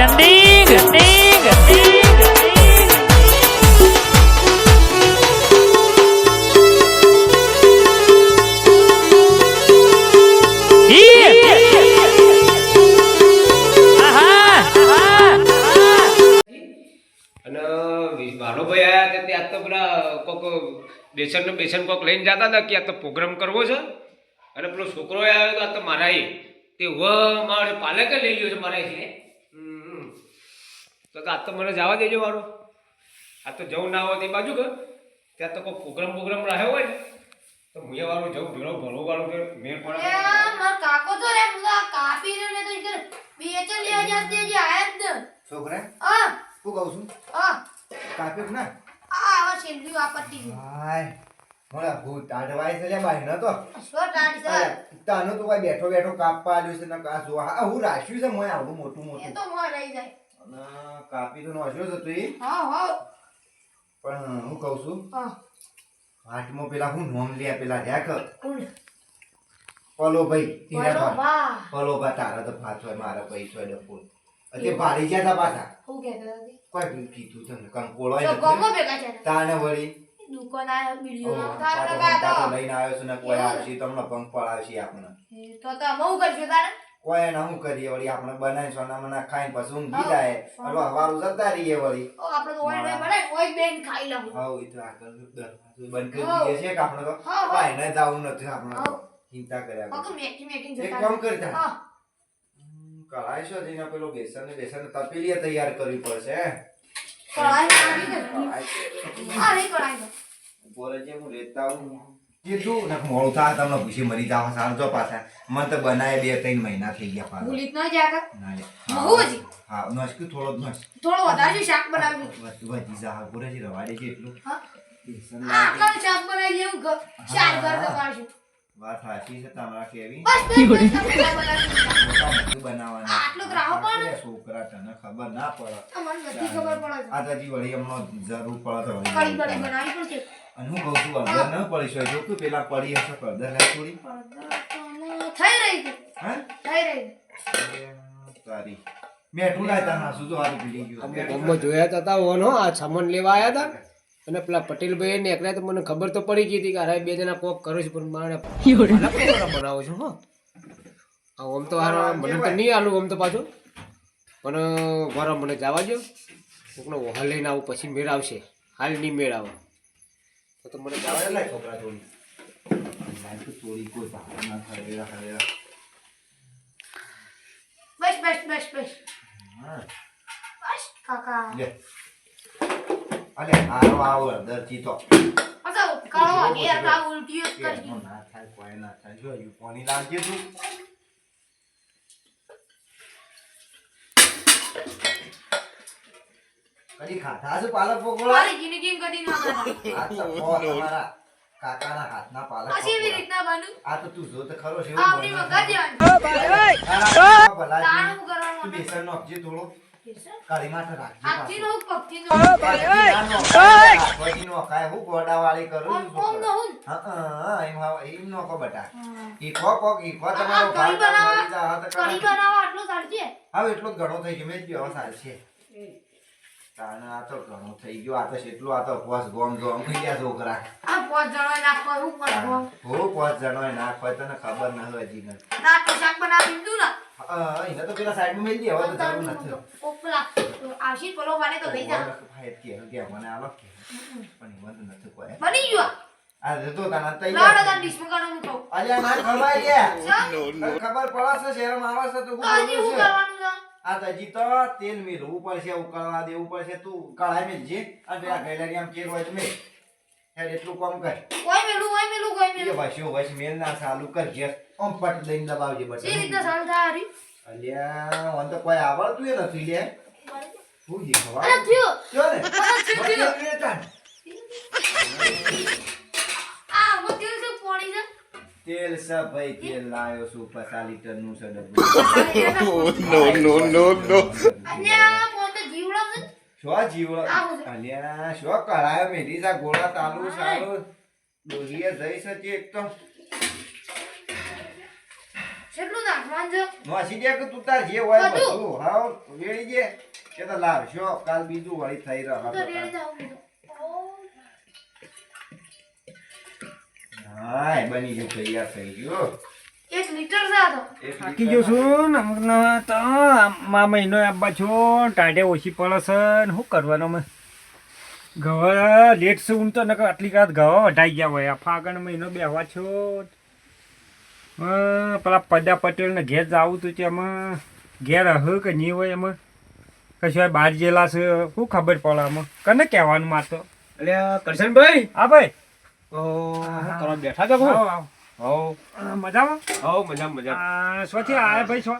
Trending બેસન ને બેસન કોક લઈને જતા હતા કે આ તો પ્રોગ્રામ કરવો છે અને પેલો છોકરો આવ્યો તો આ તો મારા. તે વ મારે પાલકે લઈ ગયો છે મારા છે તો આ તો મને જવા દેજો મારો આ તો જવું ના હોય તે બાજુ કે. ત્યાં તો કોઈ પ્રોગ્રામ પ્રોગ્રામ રહ્યો હોય ને તો મુયા વાળું જવું ભેળો ભલો વાળું કે મેળ એ પડે મારો કાકો તો રે મુલા કાપી રે ને તો ઇતર બેચે લેવા જાતે જે આયા જ ને. છોકરા હા. હું કહું છું? હા. કાપ્યો ના? આ આવા શેરડી વાપરતી છે. હાય મોળા ભૂત ટાઢવાય છે લે બાઈ ન તો. સો ટાડી છે તાનો તો કોઈ બેઠો બેઠો કાપવા આલ્યું છે ને કા જો હા હું રાખ્યું છે મોય આવું મોટું એ મોટું. તો મો રહી જાય. અને કાપી તો નોશ્યો જ હતો એ. હા હા. પણ હું કહું છું હાથમાં પેલા હું નોમ લે પેલા કર. પલો ભાઈ તીના બોલો બા. તારા તો હોય મારા પૈસો ડફોડ એટલે ભારી ગયા તા પાછા. હું કહેતા કોઈ કીધું તને કંકોળો તાને વળી. દુકાન આ વિડિયો તારા નાખતા તાતો હતા તાતો તો લઈને આવ્યો છું ને કોઈ આવશે તમને પંખ પડાવશે આપણે તો તો બહુ હું કરશું તારે કોઈ એને શું કરીએ વળી? આપણે બનાવી સોના મના ખાઈને પછી ઊંઘી. જાય. એટલે હવારું જતા રહીએ વળી. આપણે તો ઓય બનાય ઓય બેન ખાઈ લઉં. હા એ તો આગળ દરવાજો બંધ કરી. દઈએ છે કે આપણે તો? હા, હા. જાવું નથી આપણે ચિંતા કર્યા ફક્ત મેકી મેકી જતા એક કામ કરતા. હા. કઢાઈ છો જઈને પેલો બેસન ને બેસન તપેલીએ તૈયાર કરવી પડશે હે? આવી ગઈ કઢાઈ દે. બોલે જે હું લેતા આવું કીધું ને મોડું થાય તમને ભૂસી મરી જાવ સારું જો પાછા. મને તો બનાવે બે ત્રણ મહિના થઈ ગયા પાછા. ભૂલી ન જાગા ના લે. બહુ જ. હા થોડો નસ. થોડો વધારે શાક બનાવ્યું વધી જા પૂરે છે રવાડે છે એટલું. હા. શાક બનાવી શાક ઘર વાત સાચી છે તમારા કેવી? બનાવવાનું. આટલું જ પણ. છોકરા તને ખબર ના પડે. આ ખબર પડે આ વળી હમણાં જરૂર પડે તો વળી. બનાવી પડશે અને હું કહું છું અડધર ન પડી શકે જો તું પેલા પડી હશે તો અડધર લાય થોડી થઈ રહી છે. હે? થઈ રહી તારી. મેઠું લાયતા ના શું હારું પીડી ગયું. અમે જોયા હતા ઓન હો આ સામાન લેવા આવ્યા હતા. અને પેલા પટેલભાઈ નીકળ્યા તો મને ખબર તો પડી ગઈ હતી કે અરે બે જણા કોક કરે છે પણ મારે બનાવો છો હો. આ ઓમ તો હારો મને તો નહીં આલું ઓમ તો પાછું. પણ વારો મને જવા દો કોકનો વહાલ લઈને આવું પછી મેળ આવશે. હાલ નહીં મેળ આવે. તો તો મને જવા દે લાય છોકરા થોડી લાય તો થોડી કોઈ ભાવ ના ખરેરા ખરેરા બસ બસ બસ બસ. હા. બસ કાકા. લે. અલે હારો આવો દરજી તો અચ્છા કાળો વાગે કા ઉલટીઓ કરી. ના થાય કોઈ ના થાય. જો યુ પાણી લાવજે તું. કદી ખાધા છે પાલક પકોડા? મારી જિંદગી કદી ના બનાવી? આ તો ખો કાકાના હાથના પાલક આ કેવી રીતના બનું? આ તો તું જો તો ખરો છે આપણી વગર દેવાનું તારા તાણું કરવાનું બેસન નાખજે થોડો. કાળી માટે રાખજે આથી પાછું. નો પાછી. હું ગોડાવાળી કરું છું. છોકરા. નો હું? હા, હા, એમ હા, એમ નોખો બટા. તમારો બનાવવા કઢી. બનાવવા આટલું સાચી હવે એટલો જ ઘણો થઈ ગયો મેં જ વ્યવસાય હવે તાણે આ તો ઘણો થઈ ગયો. આ તો કેટલું આ તો પોસ ગોમ ગોમ થઈ ગયા છોકરા. આ પાંચ જણો નાખો હું. કરવો હું પોસ જણો નાખવા તને ખબર ન હોય હજી ના નાટો શાક બનાવી દીધું ને. એને તો પેલા મેલી દે, હવે તો જરૂર નથી. ઓપલા આવશી પેલો તો લઈ જા. ભાઈ કે કે મને આલો પણ નથી કોઈ. બની ગયો આ જતો તને લાડો ડિસ્મો હું અલ્યા ના લે ખબર પડશે છે આવે છે તો તો હું હું બોલું છે. કરવાનું છે? આ તો હજી તો તેલ મેળવું પડશે ઉકળવા દેવું પડશે. તું કઢાઈ મેલજે અને પેલા ગયેલાની આમ કેર હોય તો મેલ. હેડ એટલું કામ કર. કોઈ મેલું કોઈ મેલું કોઈ મેલું. વસ્યો વસ મેલ ના ચાલુ કરજે આમ પટ દઈને દબાવજે થાય હરી? અલ્યા મને તો કોઈ આવડતું એ નથી લે. શું જી ખવા અરે થયો. જો ને અરે થયો બસ થયો એક મિનિટ તાન. આ હું તેલ છે પોણી છે તેલ છે ભાઈ તેલ લાયો છું પચાસ લીટરનું છે ડબ્બું. નો નો નો નો અન્યા મોં તો જીવડો છે શો જીવડો? આ અલ્યા શો કળાયો મેરી સા ગોળા તાલુ સારું. ડોહીએ જઈ શકે એકદમ કેટલું નાખવાનું છે? નોસી દે કે તું તાર જે હોય બધું. હાવ વેળી જે કે તો લાવશો. કાલ બીજું વળી થઈ રહ્યો હાય બની ગયું તૈયાર થઈ ગયું. એક લીટર છે તો થાકી ગયો છું હમણાં તો મા મહિનો આપવા છો ટાઢે ઓછી પડે છે ને શું કરવાનો અમે? ઘવા લેટ છે ઊંઘ તો નકર આટલી રાત ઘવા વઢાઈ ગયા હોય. આ ફાગણ મહિનો બેહવા છો. અ, પેલા પદા પટેલને ઘેર જાવું તું તેમાં ઘેર હે કે નહીં હોય એમાં કશું બહાર જેલા છે શું ખબર પડે આમાં? કને કહેવાનું મારતો એટલે કરશનભાઈ? હા ભાઈ. ઓ કરવા બેઠા છો હું હો મજામાં? હો મજામાં મજા આ, આયા ભાઈ છો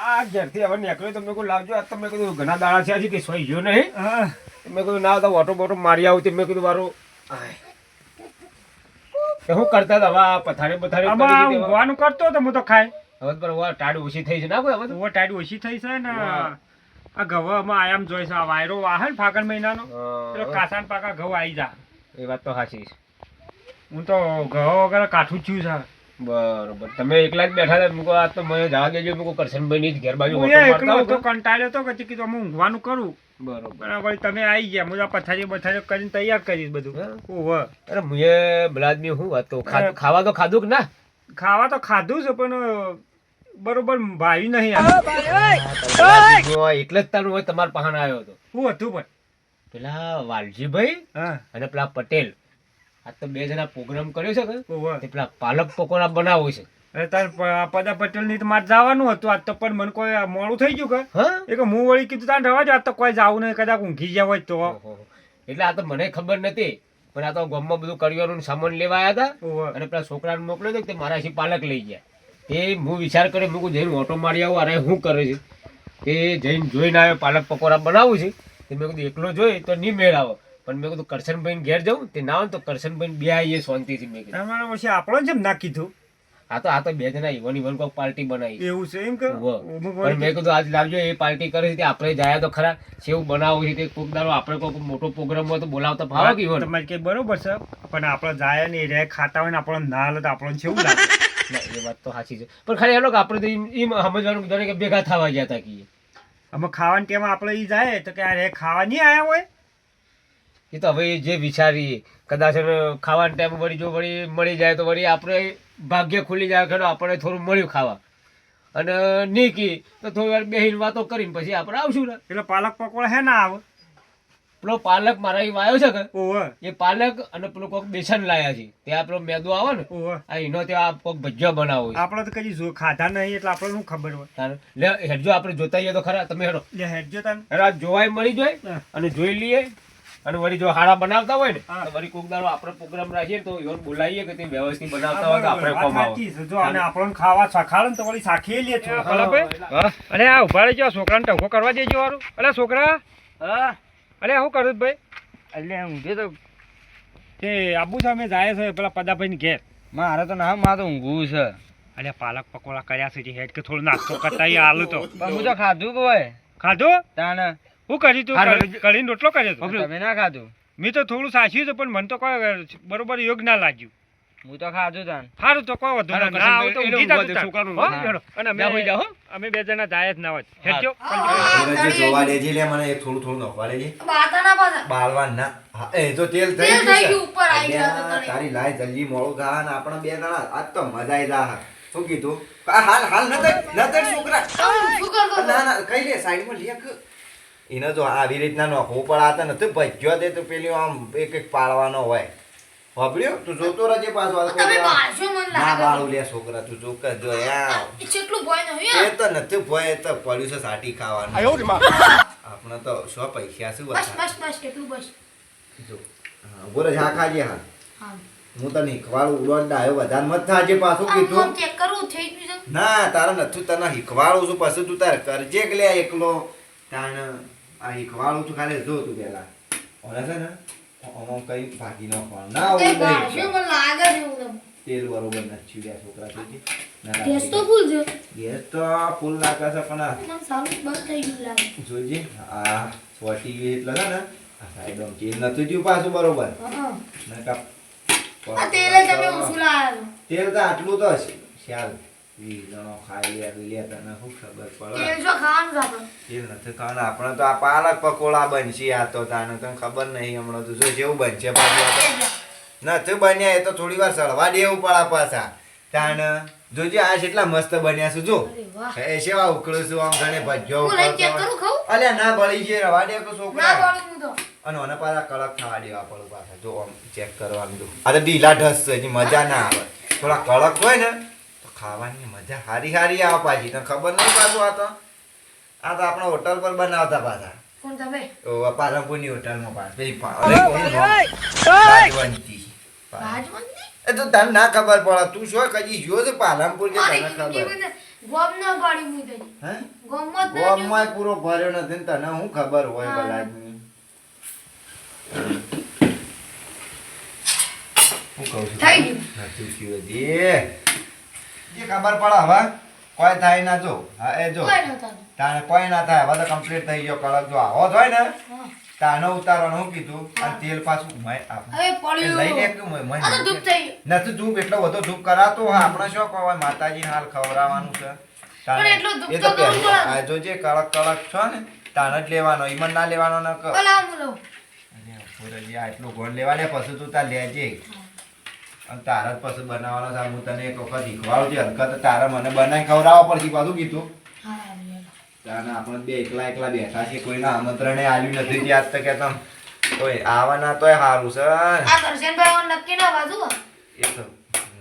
આ ઘેરથી હવે નીકળ્યો તમને કોઈ લાવજો આ તમે કીધું ઘણા દાડા છે હજી કે સોઈ ગયો નહીં? મેં કીધું ના તો ઓટો બોટો મારી આવું. મેં કીધું મારું. શું કરતા હતા હવે પથારે પથારી. ઊંઘવાનું કરતો તો હું તો ખાય હવે પર હવે ટાઢ ઓછી થઈ છે ના કોઈ હવે તો? ઓવર ઓછી થઈ છે ને. આ ઘવામાં આયામ જોઈશ આ વાયરો વાહન ફાગણ મહિનાનો. હા, કાસાન પાકા ઘઉં આવી જા. એ વાત તો સાચી છે. હું તો ઘઉં વગર કાઠું જ છું છે બરોબર. તમે એકલા જ બેઠા હતા મૂકો આ તો મને જવા દેજો મૂકો કરશનભાઈ ની જ ઘેર બાજુ હું એકલો હતો. કંટાળ્યો હતો પછી કીધું અમે ઊંઘવાનું કરું. બરોબર. વળી તમે આવી ગયા હું તો પથારી બથારી કરીને તૈયાર કરીશ બધું. હા. ઓહો. અરે મુએ બલાદમી હું વાત તો ખાવા તો ખાધું કે ના? ખાવા તો ખાધું છે પણ બરોબર ભાવી નહીં. એટલે જ તારું હોય તમારા પહાણ આવ્યો હતો. શું હતું પણ. પેલા વાલજીભાઈ હા. અને પેલા પટેલ. આ તો બે જણા પ્રોગ્રામ કર્યો છે કે પેલા પાલક પકોડા બનાવો છે. અરે તાર પદા પટેલની તો મારે જવાનું હતું. આજ તો પણ મને કોઈ મોડું થઈ ગયું કે? હા? એ કે હું વળી કીધું તાર રવા આજ તો કોઈ જવું નહીં. કદાચ ઊંઘી ગયા હોય તો. એટલે આ તો મને ખબર નથી પણ આ તો ગામમાં બધું કરિયાનું સામાન લેવા આવ્યા હતા. અને પેલા છોકરાને મોકલ્યો હતો કે તે મારાથી પાલક લઈ ગયા. તે હું વિચાર કર્યો મૂકું જઈને ઓટો મારી આવું. અરે શું કરે છે? તે જઈને જોઈને આવ્યો પાલક પકોડા બનાવું છે. તે મેં કીધું એકલો જોઈ તો નહીં મેળ આવો. પણ મેં કીધું કરશનભાઈ ઘેર જવું તે ના હોય તો કરશનભાઈ બે આવીએ શાંતિથી મેં કીધું. તમારા વર્ષે આપણો જેમ ના કીધું? આ તો આ તો બે જણા ઇવન ઇવન કોઈ પાર્ટી બનાવી. એવું છે એમ કે? પણ મેં કીધું આજ લાવજો એ પાર્ટી કરે છે આપણે જાય તો ખરા. સેવ બનાવવું છે તે કોક દાડો આપણે કોઈ મોટો પ્રોગ્રામ હોય તો બોલાવતા ભાવે કે ઇવન તમારે કે બરોબર છે પણ આપણે જાય ને રે ખાતા હોય ને આપણો ના હાલે તો આપણને છેવું લાગે. એ વાત તો સાચી છે. પણ ખાલી એનો લોકો આપણે તો એમ સમજવાનું કે ભેગા થવા ગયા હતા કે અમે ખાવાની ટેમ આપણે એ જાય તો કે આ રે ખાવા નહીં આયા હોય? એ તો હવે જે વિચારીએ. કદાચ ખાવાના ટાઈમ વળી જો વળી મળી જાય તો વળી આપણે ભાગ્ય ખુલી જાય કે આપણે થોડું મળ્યું ખાવા. અને નહીં કી તો થોડી વાર બેહીને વાતો કરીને પછી આપણે આવશું ને. એટલે પાલક પકોડા હે ના આવે? પેલો પાલક મારા અહીં આવ્યો છે કે? એ પાલક અને પેલું કોક બેસન લાયા છે. ત્યાં પેલો મેદો આવે ને આ એનો ત્યાં કોક ભજીયા બનાવો આપણે તો કદી જો ખાધા નહીં એટલે આપણે શું ખબર હોય? લે હેડજો આપણે જોતા જઈએ તો ખરા. તમે હેડો. લે હેડજો હેડો જોવાય મળી જાય અને જોઈ લઈએ. અને વળી જો હારા બનાવતા હોય ને તો વળી કોક દાડો આપણે પ્રોગ્રામ રાખીએ ને તો યોર બોલાવીએ કે તે વ્યવસ્થિત બનાવતા હોય તો આપણે બરોબર, કોમ વાત આવે સાચી છે. જો અને આપણને ખાવા સખાડે ને તો વળી સાખી લઈએ છો. હા, હા. અરે આ ઊભા રહેજો છોકરાને ટકો કરવા દેજો વારું અરે છોકરા. અરે શું કરું ભાઈ? એટલે ઊંઘે તો તે આબુ છે અમે જાય છે પેલા પદાભાઈ ઘેર. મારે તો ના મારે તો ઊંઘવું છે. અરે પાલક પકોડા કર્યા છે હેડ કે થોડો નાસ્તો કરતા આલુ તો. પણ હું તો ખાધું કે હોય ખાધું? તાને. શું કરી તું. કરીને રોટલો કર્યો તમે ના ખાધું? મેં તો થોડું સાચ્યું હતું પણ મને તો કોઈ બરોબર યોગ ના લાગ્યું. હું તો ખાધું તાન. સારું તો કોઈ વધુ ના. તો ઊંઘી જાતું. છોકરાનું હો? અને અમે હોઈ જાઓ. અમે અમે બે જણા જાય જ ના હોય. હેડજો. જોવા દેજે લે મને એક થોડું થોડું નખવા પાછા. બાળવા ના. હા, એ તો તેલ થઈ ગયું ઉપર આવી. તારી લાય જલ્દી મોળો ગા ને આપણે બે જણા. આજ તો મજા આવી જા. શું કીધું? હાલ હાલ ન થઈ છોકરા? ના ના કઈ લે સાઈડમાં લેખ એને જો આવી રીતના નોખવું પડાતા નથી ભજ્યો તે તો પેલી આમ એક એક પાડવાનો હોય. વાપર્યો? તું જોતો રહેજે પાછો ના બાળું લે છોકરા તું જો એ કેટલું ભય નહીં એ યાર. તો નથી ભય એ તો પડ્યું છે સાટી ખાવાનું. આપણે તો સો પૈસા શું બસ બસ બસ કેટલું બસ? જો બોલે હા ખાજે હા. હા. હું તને હિકવાળું ઉડોન આવ્યો વધારે મત થાજે પાછું કીધું. ચેક કરવું થઈ ગયું ના તારે નથી તને હિકવાળું છું પછી તું તારે કરજે કે લે એકલો. તાણ આ એકવાળું તું ખાલી જો તું પેલા ઓલે છે ને આમાં કઈ ભાગી નાખવાનું ના લાગે છે તેલ બરોબર નથી ગયા છોકરા જોજે. ગેસ તો ફૂલ છે. ગેસ તો ફૂલ લાગે છે પણ આ મને સારું બંધ થઈ ગયું લાગે. જોજે આ સોટી ગયું એટલે છે ને આ સાઈડ આમ તેલ નથી થયું પાછું બરોબર. હા. નકા તેલ તમે ઓછું લાવ્યા તેલ તો આટલું તો હશે ખ્યાલ ઈ ખાઈ લે બી લે તને શું ખબર પડે? તેલ જો ખાવાનું આપણે. એ નથી કારણ આપણે તો આ પાલક પકોડા બનશે આ તો તાને તને ખબર નહીં હમણાં તો. જો જેવું બનશે પાછું. નથી બન્યા એ તો થોડી વાર સળવા દેવું પડે પાછા. તાન જોજે આ કેટલા મસ્ત બન્યા છે જો. એ સેવા ઉકળું છું આમ ઘણે ભજ્યો અલે ના બળી જે રવા દે તો. છોકરા અને મને પાછા કડક થવા દેવા પડું પાછા. જો આમ ચેક કરવાનું જો. આ તો ઢીલા ઢસ છે મજા ના આવે. થોડા કડક હોય ને ખાવાની મજા હારી હારી આવે પાછી. તને ખબર નહીં પાછું આ તો? આ તો આપણે હોટલ પર બનાવતા પાછા. કોણ તમે? ઓ પાલનપુરની હોટલમાં પાછા. પેલી એ તો તને ના ખબર પડે. તું શું કદી જો છે પાલનપુર કે તને ખબર? ગોમ ના પાડી હું? તઈ હે ગોમ પૂરો ભર્યો નથી ને તને શું ખબર હોય હા. હું કહું છું થઈ ગયું. નથી થયું ખબર પડે હવે? કોઈ થાય ના જો. હા એ જો. તાણે કોઈ ના થાય. હવે તો કમ્પ્લીટ થઈ ગયો કળક જો આવો જ હોય ને તાનો ઉતારવાનું હું કીધું અને તેલ પાછું મય આપ- હવે પડ્યું. લઈને એક મય- નથી ધૂપ એટલો બધો ધૂપ કરાતો હા આપણે શું કહેવાય માતાજી હાલ ખવડાવવાનું છે. એ તો. આ જો જે કડક કડક છો ને તાને જ લેવાનો. ઈમન ના લેવાનો ન કર ભલા હું લઉં. પૂરજી આ એટલું ગોળ લેવા દે પછી તું તાર લેજે. અને તારા જ પછી બનાવવાનો છે. હું તને એક વખત શીખવાડું છું. હલકત તારા મને બનાવી ખવડાવવા પડશે પાછું કીધું. તાને આપણે બે એકલા એકલા બેઠા છીએ. કોઈના આમંત્રણે આવ્યું નથી ત્યાં તો કે તમ કોઈ આવવાના તોય સારું છે. આ કરશનભાઈ નક્કી ના બાજુ? એ તો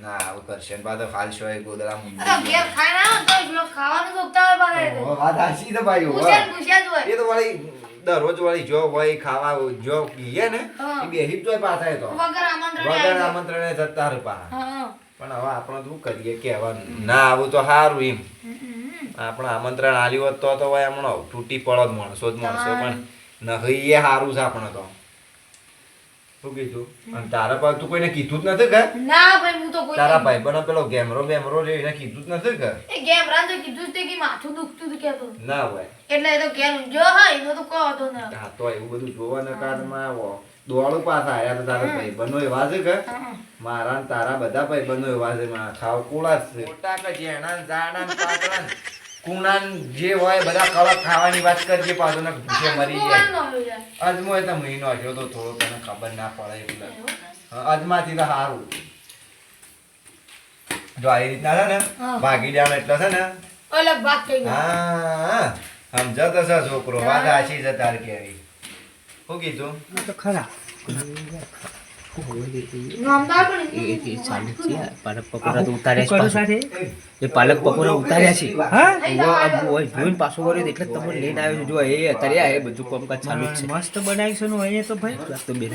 ના આવું કરશે ને હાલ શોય ગોદડા આ તો જો ખાવાનું તો ઉગતા હોય તો. વાત હાચી તો ભાઈ જ એ તો વળી દરરોજ વાળી જો હોય ખાવા જો પીએ ને. એ બેહી જ પાછા તો. વગર આમંત્રણે જતા રૂપા. પણ હવે આપણે શું કરીએ કેવા ના આવું તો સારું એમ. આપણે આમંત્રણ આલ્યું હોત તો તો હોય હમણાં તૂટી પડો જ માણસો જ માણસો પણ નહીં એ સારું છે આપણે તો. શું કીધું? અને તારા પાસે તું કોઈને કીધું જ નથી કે? ના ભાઈ હું તો કોઈ તારા ભાઈ બનો પેલો ગેમરો બેમરો રે એને કીધું જ નથી કે? એ ગેમ તો કીધું જ તે કે માથું દુખતું હતું કહેતો. ના હોય એટલે એ તો હોય એનો તો ના હા એવું બધું જોવાના કારણમાં આવો. દોડું પાછા આયા તો તારા ભાઈ બનો એવા છે કે? મારા તારા બધા ભાઈ બનો એવા છે ખાવ કુળા છે. મોટા કે જેણા જાડા પાતળા ને કુણા ને જે હોય બધા કળક ખાવાની વાત કરજે પાછો ને ભૂખે મરી જાય. અજમો એ તો મહિનો હજો તો થોડો તને ખબર ના પડે એટલે અજમાથી તો સારું જો આવી રીતના છે ને ભાગી જાણ એટલે છે ને. અલગ ભાગ થઈ હા સમજતો છે છોકરો વાત આશી છે તાર કેવી. શું કીધું? તો ખરા. પાલક પકોડા ઉતાર્યા છે એ પાલક પકોડા ઉતાર્યા છે જોઈને પાછો કર્યો એટલે તમને લઈને આવ્યો. જો એ અત્યારે એ બધું કામકાજ ચાલુ છે મસ્ત બનાવીશું ને અહીંયા તો ભાઈ તો બે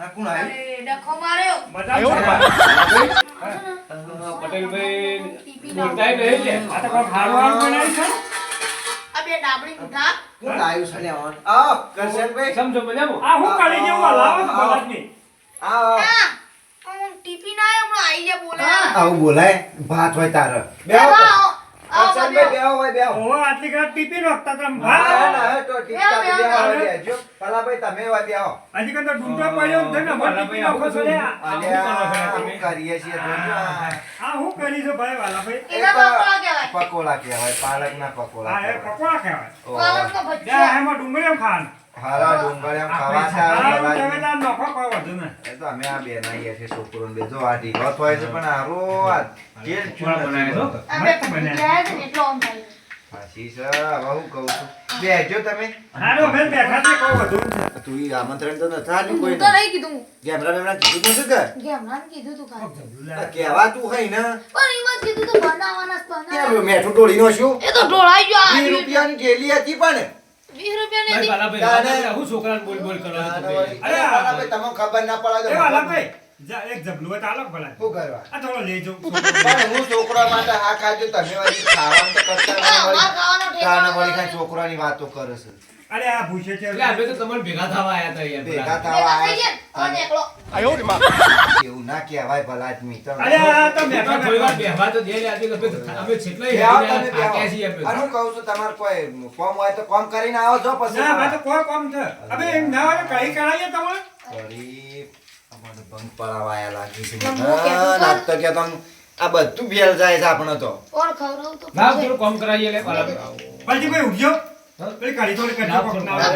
કોણ? અરે ડખો માર્યો? પટેલભાઈ આ તો હારું બનાવ્યું છે? આ બે ડાબડી ઉઠા કોણ આવ્યું છે લે આવાનું? આવો, કરશનભાઈ. આ હું કરી જેવું હલાવો છો બળદની? આવો. ટીપી ના આવ્યો હમણાં આઈ ગયા બોલે. આવું બોલાય? ભાત હોય તારે. બેહો, બેહો. હોય બેહો આટલી ટીપી નાખતા તમે. હા? ના, તો બેહો. ભલાભાઈ તમે હોય બેહો. હજી કંઈ તો ડૂંટો પડ્યો છે ને, લે. આ કરીએ છીએ આ. આ હું કરી છો ભાઈ વાલાભાઈ? એ તો પકોડા કહેવાય. પકોડા કહેવાય પાલકના પકોડા આ એ કહેવાય. પકોડા કહેવાય. ભજીયા. એમાં ડુંગળી ખાવાનું. હારા. એ તો અમે આ. જો આ છે પણ હારો આ તેલ છે ને એટલો આમ થાય. હાચી છે, હવે હું કહું છું. બેસજો તમે હારું, અમે બેઠા છે, કોઈ વધુ તું ઈ આમંત્રણ તો નથી આલ્યું હું તો નહીં કીધું ગેમરા બેમરા કીધું નથી કે? ગેમરાને કીધું તું ખાલી. આ કહેવાતું હોય ને પણ એમાં જ કીધું તું બનાવવાના જ તો ના. કેમ મેઠું શું એ તો ટોળાઈ ગયો આ વીસ રૂપિયાની થેલી હતી પણ વીસ અરે તમને ખબર ના પડે એ વાલાભાઈ, એક જબલું હોય તો ભલા. શું કરવા? આ થોડો લઈ પણ હું છોકરા માટે આ ખાજો તમે વળી ખાવાનું તો કરતા નહીં વળી. છોકરાની વાતો કરે છે. અરે આ ભૂસે છે. ભેગા ભેગા થવા થઈ ગયા. ને? આયા હવે છે. એકલો. એવું ના કહેવાય ભલા આદમી તમે અરે આ તો મેં થોડી વાર બેહવા તો દે લે, આજે અમે અમે છેટલાય કે છીએ અમે. અનુ કહું છું તમાર કોઈ ફોર્મ હોય તો ફોર્મ કરીને આવો જો પછી. ના મારે તો કોઈ ફોર્મ છે. હવે એમ ના હોય તો કઈ કરાવીએ તમારે? વળી અમારે ભંગ પડાવાયા લાગી છે. પણ ના, ના તો કે તમ આ બધું ભેલ જાય છે આપણે તો. કોણ ખવરાવ તો ના પૂછે. થોડું કામ કરાવીએ લે. પછી કોઈ ઉગ્યો પેલી કાઢી થોડી કાઢી ના, ના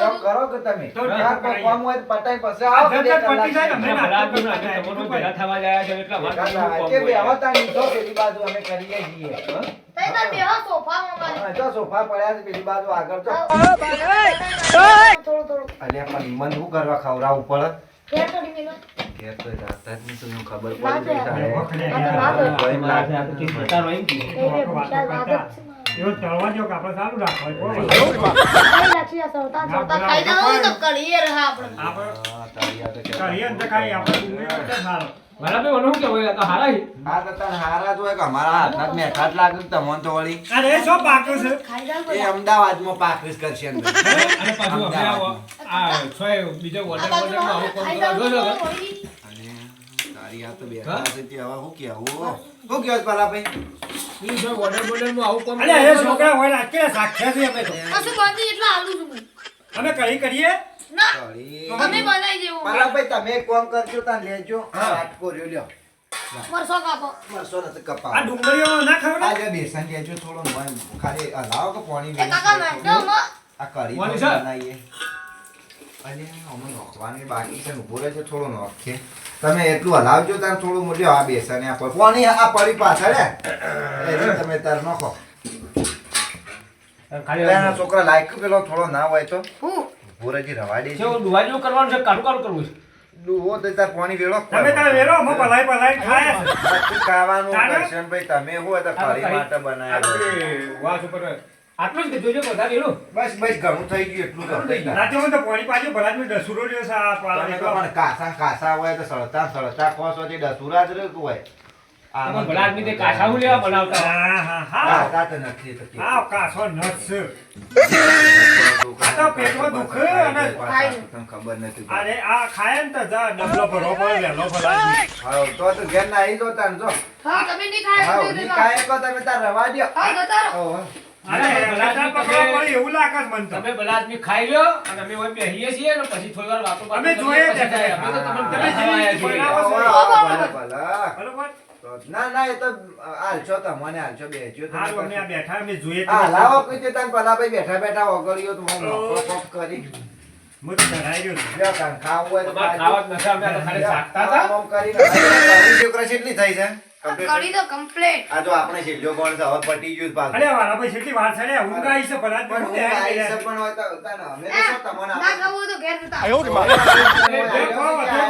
બધું. કરો કે તમે તો કોમ હોય પટાઈ આવો જાય ને. અમે ભલા આજે કરતા તમને થવા જાય છે એટલે અમારે ભેગા થોડું થાય. કામ કે બે હોય. આવતા તો પેલી બાજુ અમે કરીએ છીએ હં? તઈ તાર બેહો સોફામાં મારે. હા, જો સોફા પડ્યા છે પેલી બાજુ આગળ તો થોડું થોડું અલ્યા પણ મન શું કરવા ખવરાવું પડે ઘેર કરી મેલો. ઘેર તો જાતા જ નહીં ખબર પડી જાય. આ તો વાત મારે. કે રહે હા, કે- ને તો ખાઈ આપણે સારું ભાઈ ઓલું શું કહેવાય? આ તો હારા. આ તો તાર હારા તો હોય કે અમારા હાથના જ મેઠા જ લાગે તો મન તો વળી અરે એ શું છે એ અમદાવાદમાં પાકરીસ કરશે અંદર. અને પાછું આ છોય બીજો વોટર આવું કે? વળી. અને તારી આ તો બેઠા છે તે હવે શું કહેવું? શું કહેવું છે ભલાભાઈ? ઈ જો વોટર બોટલમાં આવું કામ અરે એ છોકરા હોય ને કેલા છે અમે તો. કશું બાંધી એટલા આલુ છું અમે કઈ કરીએ? ના વળી. તમે બનાવી દેવું. ભલાભાઈ તમે એક કરજો તાર લેજો. લ્યો. મરસો કાપો. મરસો નથી આ ડુંગળીઓ ના ખવડાવે આજે બેસન લેજો થોડો મન. ખાલી લાવો કે પાણી કાકા આ કઢી પાણી બનાવીએ. નોખવાની બાકી છે ઊભો રહેજો થોડો નોખીએ તમે એટલું હલાવજો તાર થોડું મૂલ્યો આ બેસન આ પર- પાણી આ પડી પાછળ હે? તમે તાર નોખો. ખાલી છોકરા લાયક પેલો થોડો ના હોય તો. હું? રવાડી છે જેવું કરવાનું છે કાઢું કાઢું કરવું છે. તો તાર પાણી વેળો તમે તારે વેરો અમે ભલાઈ ભલાઈ ખાય. ખાવાનું? કરશન ભાઈ તમે હોય તો ફરી માટે બનાવ્યા. વાસ ઉપર આટલું જ જોજો બધા પેલું બસ બસ ઘણું થઈ ગયું એટલું તો થઈ ગયું. રાતે તો પાણી પાછું ભલાઈ મે દસુરો રહ્યો સા આ પાલા તો. પણ કાસા કાસા હોય તો સળતા સળતા કોસ હોય દસુરા જ રહેતું હોય. તમે ભલા મે હું લેવા બનાવતા હા હા હા. કાસા તો નથી તો કે. હા કાસો નસ છે આ તો પેટમાં દુખ અને તમને ખબર નથી અરે આ ખાય ને તો જા ડબલો ભરો પડે લેલો ભલાઈ હા તો તો ઘેર ના આવી જો તાન જો. હા તમે નહીં ખાય હા તો ની ખાય કાંઈ તમે તાર રવા દ્યો. હા જતા રહો. ને ના એ તો હાલશો તમને હાલશો બેઠા અમે જોઈએ હા લાવો તે તાન પેલા ભાઈ બેઠા બેઠા ઓગળ્યો તો હું કરી. ખાવું હોય. ખાવા નથી, અમે ખાલી શાકતા હતા. થઈ છે? આ કઢી તો આ તો આપણે છેલ્લો કોણ છે? હવે પટી ગયું પાછું. અરે વાલા ભાઈ કેટલી વાર છે ઊંઘ આવી છે ભલા પણ હું આઈ છે પણ હોય તો તાન અમે તો તમને ના આપણે- તો ઘેર જતા. રહો.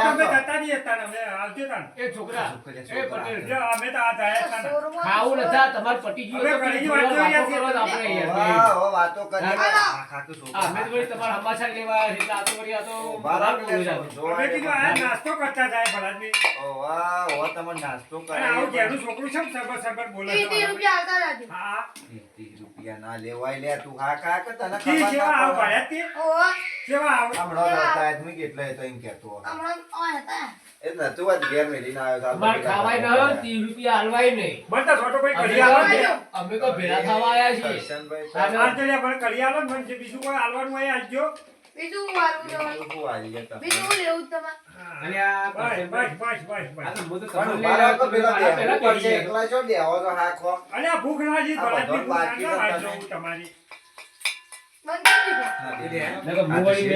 તમે જતા રહીએ તાન અમે આવજો તાન એ છોકરા એ પટેલ. જો અમે તો આ જાય તાન ખાવું નથી તમારે પટી ગયું હવે તો વાત કરી વાતો કરો તો આપણે અહીંયા વાહ, વાતો કરીએ. ના, ના. આ ખાતું છોકરું. અમે તો વળી તમારા લેવા એટલે આ તો વળી આ તો બરાબર બોલી છે. રહ્યા છે. જોવા અમે કીધું આ નાસ્તો કરતા જાય ઓ વાહ, હવે તમે નાસ્તો અને આવું છોકરું છે સબર સબર બોલે છે રૂપિયા આલતા રહેજો. હા. રૂપિયા ના લેવાય લે તું ખા ખા કે તને ખબર સેવા આવ ભળ્યા તે. ઓહો, સેવા આવ હમણાં હતા આદમી કેટલા હતો એમ કહેતો હતો. હમણાં હતા. એ નતું આજ ઘેર મેલીને આવ્યો તો આ ખાવાય ન વાત હોય, ત્રીસ રૂપિયા હાલવાય નહીં. બનતા છોટો ભાઈ અમે કરી આવો અમે તો ભેળા ખાવા આવ્યા છીએ. કરશનભાઈ આ તો લે મને કરી આલો ને જે બીજું કોઈ આલવાનું હોય આલજો બીજું ગયા તમે? બીજું લેવું તમારે? અને આ બસ બસ બસ બસ બસ. હું તો તમને ઊભા તો પેલા પહેલા પડશે. એકલા તો હાખો. અને ભૂખ બાકી. તમારી. આ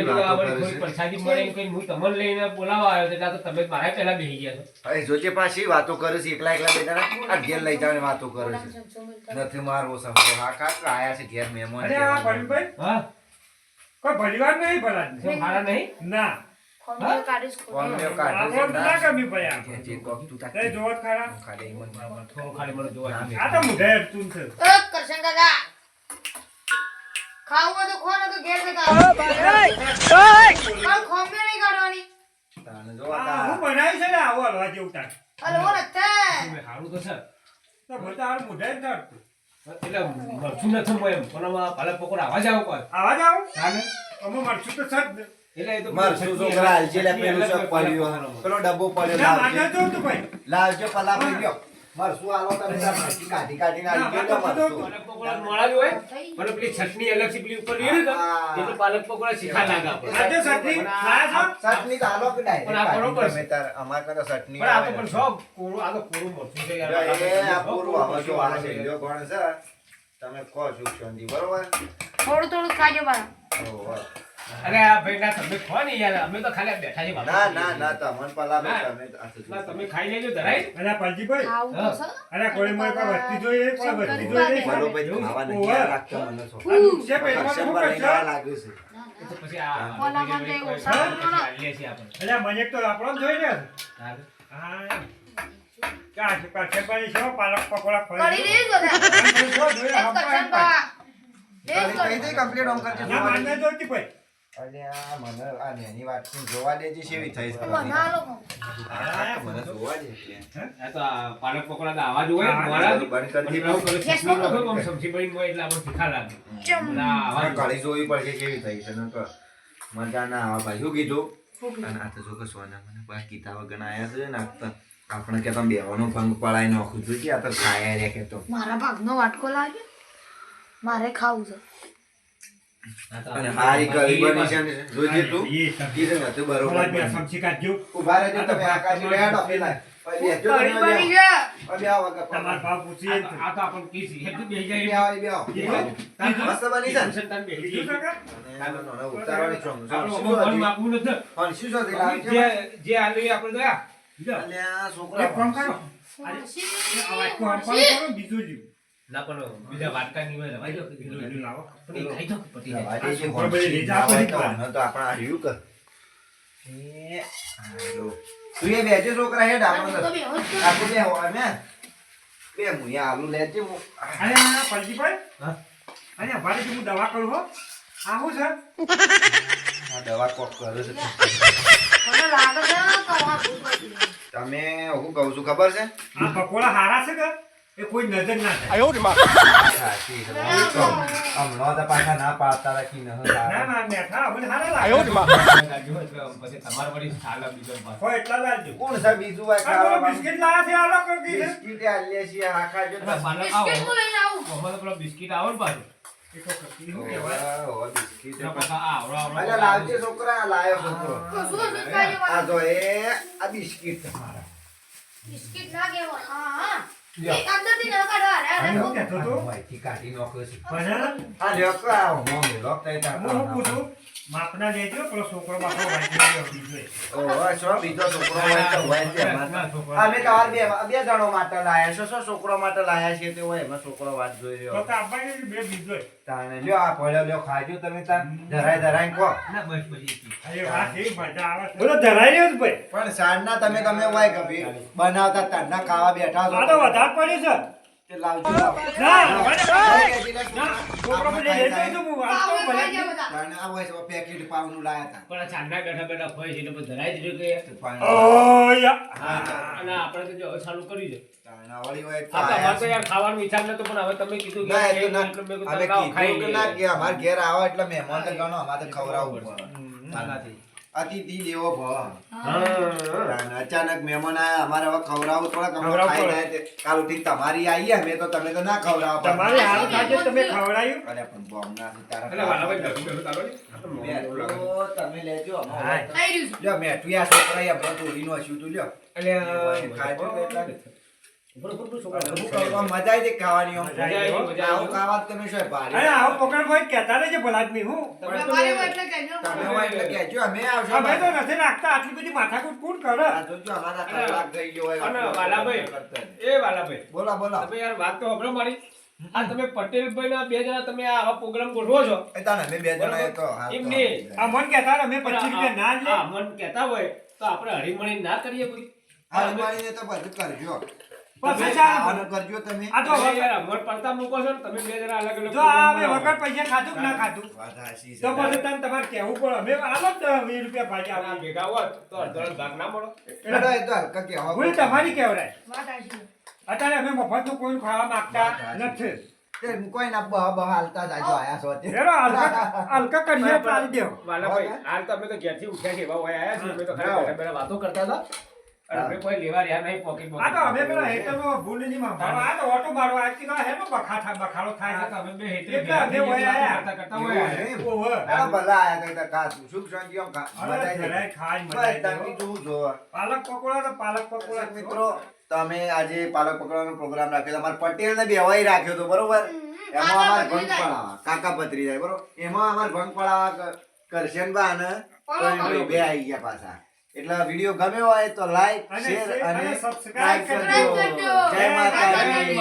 વાતો કરે છે. પ્રસાદી મળે એમ કહીને હું તમને લઈને બોલાવવા આવ્યો એટલે આ તો તમે મારા પહેલા બેહી ગયા છો. હવે જોજે પાછી વાતો કરે છે એકલા એકલા બેઠા આ ઘેર લઈ જવાની વાતો કરે છે. નથી મારવો સમજો હા કાકા આયા છે ઘેર મહેમાન અરે આ ભરતભાઈ હા કોઈ ભલીવાર નહીં ભલા મારા નહીં. ના. છે. તો ના આવું હલવા જેવું તાર. તો છે. બધા મોઢે જ એટલે મરચું નથી હું એમ. પણ પાલક પકોડા આવા જાવ કોઈ. આવા જાવ હા અમે મરચું તો સજ ને. એટલે એ તો માર છોકરા હાલશે લે પેલું શોખ પડ્યું પેલો ડબ્બો પડ્યો લાવજે. લાવજો પલા ભાઈ ગયો. માર શું તમે તાર કાઢી કાઢીને આવી ગયો તો માર શું. પાલક પકોડા મોળા હોય પણ પેલી ચટણી અલગ પેલી ઉપર રહી ને એટલે પાલક પકોડા શીખા લાગે આપણે. ચટણી ખાયા છો? ચટણી તો હાલો કે પણ તાર અમાર કરતા ચટણી પણ આ તો પણ ને. સૌ આ તો કોરું મરચું છે યાર. એ આ પૂરું હવે જો આ છે. શેરડીઓ કોણ છે તમે કહો શાંતિ બરોબર થોડું થોડું ખાજો બા ઓહો. અરે આ ભાઈ ના તમે ખો ને યાર અમે તો ખાલી બેઠા છે બાપા. ના ના ના તમને પલા ભાઈ ના. તમે તો ના, તમે ખાઈ લેજો ધરાઈ અરે પાલજી ભાઈ અરે કોઈ મને કોઈ વસ્તી જોઈએ, કોઈ વસ્તી જોઈએ. મારો ભાઈ ખાવા નથી. રાખતો મને છો આ દુખશે પેટમાં તો શું કરશો? લાગ્યું છે તો પછી આ કોના મને ઓછા પછી આલીએ આપણે. અરે મને તો આપણો જ જોઈએ ને. હા. હા. પાછે પાણી છે, પાલક પકોડા કરી ફરી. દઈશ બધા જો, જોઈએ, એક હંપા, કરશન એક કઈ દે કમ્પ્લીટ ઓમ કરજે ના, માનને જોઈતી ભાઈ. અલ્યા મને આ નેની વાત જોવા દેજે શેવી થઈ છે? મને જોવા દે આ તો આ પાલક પકોડાનો આવાજ હોય હા, બંધ કરી આપણે આવું દીધું કરે ચટણી નાખો, આમ સબ્જી બની હોય એટલે આપણે તીખા લાગે. ચમ. આવાજ કાળી જોવી પડશે કેવી થઈ છે નકર મજા ના આવે ભાઈ. શું કીધું? અને આ તો જો કે સોના મને બા કીધા વગર આયા છે ને આપણે કે તમે બેવાનો ભંગ પડાઈ નાખું છું કે આ તો ખાયા રે કે તો. મારા ભાગનો વાટકો લાગે? મારે ખાવું છે. અને હારી કરી બની છે ને જોજે તું. કીધું ને બરોબર. સબ્જી કાઢજો. ઊભા રહેજો તમે આકાશ બેઠો પેલા. હતી? હતી? છોકરા બીજું. ના પણ બીજા વાટકા ની હોય રવાઈ. બીજું બીજું લાવો. પણ એ ખાઈ પતી જાય. તો આપણા તો આપણે કે. એ, હાલો. તું એ બેસજો છોકરા હેડ આપણે તો. બે આખું બે હોય ને. બે મુયા આલુ લેજે હું. અરે. હા? અરે, ભારે હું દવા કરું હો. આ છે? આ દવા કોક કરે છે. મને લાગે છે. તમે હું કહું છું ખબર છે આ પકોડા હારા છે કે એ કોઈ નજર ના થાય. સાચી છે. હું તો હમણાં તો પાછા ના પાડતા રાખી ન ના ના મેઠા અમને હારા લાગે. લાગ્યું હોય તો પછી તમારે વળી ચાલે બીજો પાછો. હોય એટલા લાવજો કોણ છે બીજું હોય ખાવા? બિસ્કિટ લાયા છે આલો દીધે. બિસ્કિટ આલીએ છીએ આ ખાજો બિસ્કિટ. હું લઈને આવું. આમાં પેલો બિસ્કિટ આવે ને પાછું. એ તો બિસ્કિટ. પાછા અલ્યા લાવજે છોકરા લાયો છોકરો. તો શું શું આ જો એ આ બિસ્કિટ તમારા. બિસ્કિટ લાગે હા હા. કાઢો તો? નાખ્યો છે પણ આ લ્યો કો આ મોં મેલો તઈ તાર હું પૂછું? માપના લેજો પેલો છોકરો બાપો બીજો ઓહો છો. બીજો છોકરો હોય તો હોય તે અમારે. ના, છોકરો. અમે તમારા બે બે જણો માટે લાયા છો. શું છોકરો માટે લાયા છે તે હોય એમાં છોકરો વાત જોઈ રહ્યો. તો આપવાની બે બીજો તાણે લ્યો આ પડ્યો લ્યો ખાજો તમે તાર ધરાય ધરાય કહો. ના, બસ આવે બોલો ધરાઈ રહ્યો ભાઈ. પણ સાંજના તમે તમે હોય બનાવતા તારના ખાવા બેઠા છો આ તો વધારે પડી છે. તે લાવજો પેકેટ પાવનું લાયા પણ બેઠા હોય છે એટલે ધરાઈ કે અને આપણે તો જો ચાલુ કર્યું છે ખાવાનું વિચાર નતો પણ હવે તમે કીધું કે ના કે અમાર ઘેર આવો એટલે મહેમાન તો ગણો અમારે તો ખવડાવવું પડે. અતિથિ દેવો ભવ અચાનક મહેમાન આયા અમારે હવે ખવડાવો થોડા પડે. કાલ ઉઠી તમારી આઈ અમે તો તમે તો ના ખવડાવો તમારે હાલ થાય તમે ખવડાયું. અરે પણ બોમ ના છે તારા. તમે લેજો અમારે હાય. તો- છે. લ્યો આ છોકરા આપણે તોડીનું હસ્યું તું લ્યો. એટલે બોલો બોલો તમે યાર વાત તો સાંભળો મારી. આ તમે પટેલભાઈ ના બે જણા તમે આવા પ્રોગ્રામ ગોઠવો છો. એ તાને અમે બે જણા તો આ મન કહેતા અમે પણ પચીસ રૂપિયા ના લે. મન કહેતા હોય તો આપણે હળીમળી ના કરીએ કોઈ. તો બધું કરજો. પછી તમે ચાલો. ખાવાનું કરજો તમે. આ તો તમે પડતા મૂકો છો ને તમે બે જણા અલગ અલગ જો આ અમે program વગર પૈસા ખાધું કે ના ખાધું? વાત સાચી છે. તો પછી તને તમારે કહેવું પડે. અમે આલો જ દસ વીસ રૂપિયા પાછા અને ભેગા હોત તો અડધો અડધો ભાગ ના મળો. એટલે એ તો હલકા કહેવા ભૂલ તમારી કહેવરાય અત્યારે અમે મફતનું કોઈ ખાવા માંગતા નથી. કોઈ ના બહ બહ હાલતા જાય તો આયા છો તે. હેરો હલકા હલકા કરીએ ચાલી દેવ વાલાભાઈ હાલ તો અમે તો ઘેરથી ઉઠ્યા છે એવા હોય આયા છે અમે તો ખરા વાતો કરતા હતા. અમે કોઈ લેવા રહ્યા નહીં પોકેટ આ તો અમે પેલા હેતરમાં ભૂલ નહીં મારવા આ તો ઓટો મારવા આજથી તો હેનો બખા બખાડો થાય છે. અમે બે હેતરે એટલે અમે હોય આયા. કરતા કરતા હોય. આયા. એવું આ ભલા આયા તા તા. સુખ શાંતિ આમ કા- બધાય જરાય ખાય તમે આવી જો. પાલક પકોડા તો પાલક પકોડા મિત્રો તમે આજે પાલક પકડવાનો પ્રોગ્રામ રાખ્યો. અમારે પટેલ ને બેવાઈ રાખ્યો તો બરોબર? એમાં અમારે ભંગ પડાવા કાકા પતરી જાય બરોબર? એમાં અમારે ભંગ પડાવા કરશનબા અને બે આવી ગયા પાછા. એટલે વીડિયો ગમ્યો હોય તો લાઈક શેર અને subscribe કરજો. કરજો. જય માતાજી.